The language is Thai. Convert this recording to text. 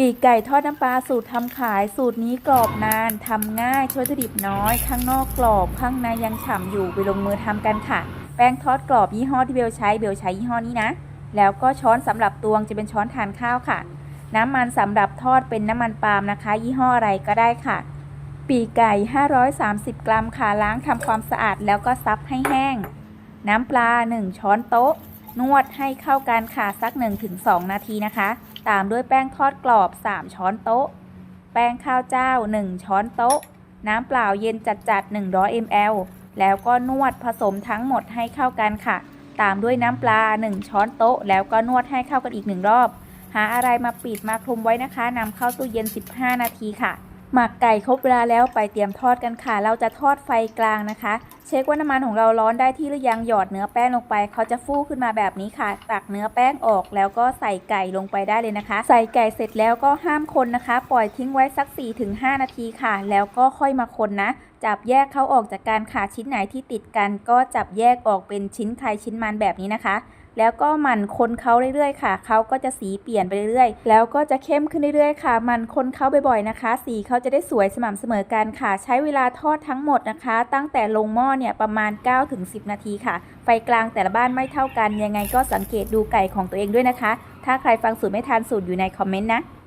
ปีกไก่ทอดน้ำปลาสูตรทำขายสูตรนี้กรอบนานทำง่ายช่วยวัตถุดิบน้อย ข้างนอกกรอบข้างในยังฉ่ำอยู่ไปลงมือทำกันค่ะ แป้งทอดกรอบยี่ห้อที่เบลใช้เบลใช้ยี่ห้อนี้นะ แล้วก็ช้อนสำหรับตวงจะเป็นช้อนทานข้าวค่ะ น้ำมันสำหรับทอดเป็นน้ำมันปาล์มนะคะ ยี่ห้ออะไรก็ได้ค่ะ ปีกไก่ 530 กรัมค่ะล้างทำความสะอาดแล้วก็ซับให้แห้ง น้ำปลา 1 ช้อนโต๊ะ นวดให้เข้ากันค่ะสัก 1-2 นาทีนะคะ ตามด้วยแป้งทอดกรอบ 3 ช้อนโต๊ะ แป้งข้าวเจ้า 1 ช้อนโต๊ะ น้ำเปล่าเย็นจัดๆ100 ml แล้วก็นวดผสมทั้งหมดให้เข้ากันค่ะ ตามด้วยน้ำปลา 1 ช้อนโต๊ะ แล้วก็นวดให้เข้ากันอีกหนึ่งรอบ หาอะไรมาปิดมาคลุมไว้นะคะนำเข้าตู้เย็น 15 นาทีค่ะ หมักไก่ครบเวลาแล้วไปเตรียมทอดกันค่ะ เราจะทอดไฟกลางนะคะ เช็คว่าน้ำมันของเราร้อนได้ที่หรือยังหยอดเนื้อแป้งลงไป เขาจะฟูขึ้นมาแบบนี้ค่ะ ตักเนื้อแป้งออกแล้วก็ใส่ไก่ลงไปได้เลยนะคะ ใส่ไก่เสร็จแล้วก็ห้ามคนนะคะ ปล่อยทิ้งไว้สัก 4-5 นาทีค่ะ แล้วก็ค่อยมาคนนะจับแยกเขาออกจากการขาชิ้นไหนที่ติดกัน ก็จับแยกออกเป็นชิ้นใครชิ้นมันแบบนี้นะคะ แล้วก็หมั่นคนเขาเรื่อยๆค่ะเขาก็จะสีเปลี่ยนไปเรื่อยๆ แล้วก็จะเข้มขึ้นเรื่อยๆค่ะหมันคนเขาบ่อยๆนะคะ สีเขาจะได้สวยสม่ำเสมอกันค่ะ ใช้เวลาทอดทั้งหมดนะคะ ตั้งแต่ลงหม้อเนี่ยประมาณ 9-10 นาทีค่ะ ไฟกลางแต่ละบ้านไม่เท่ากัน ยังไงก็สังเกตดูไก่ของตัวเองด้วยนะคะ ถ้าใครฟังสูตรไม่ทันสูตรอยู่ในคอมเมนต์นะ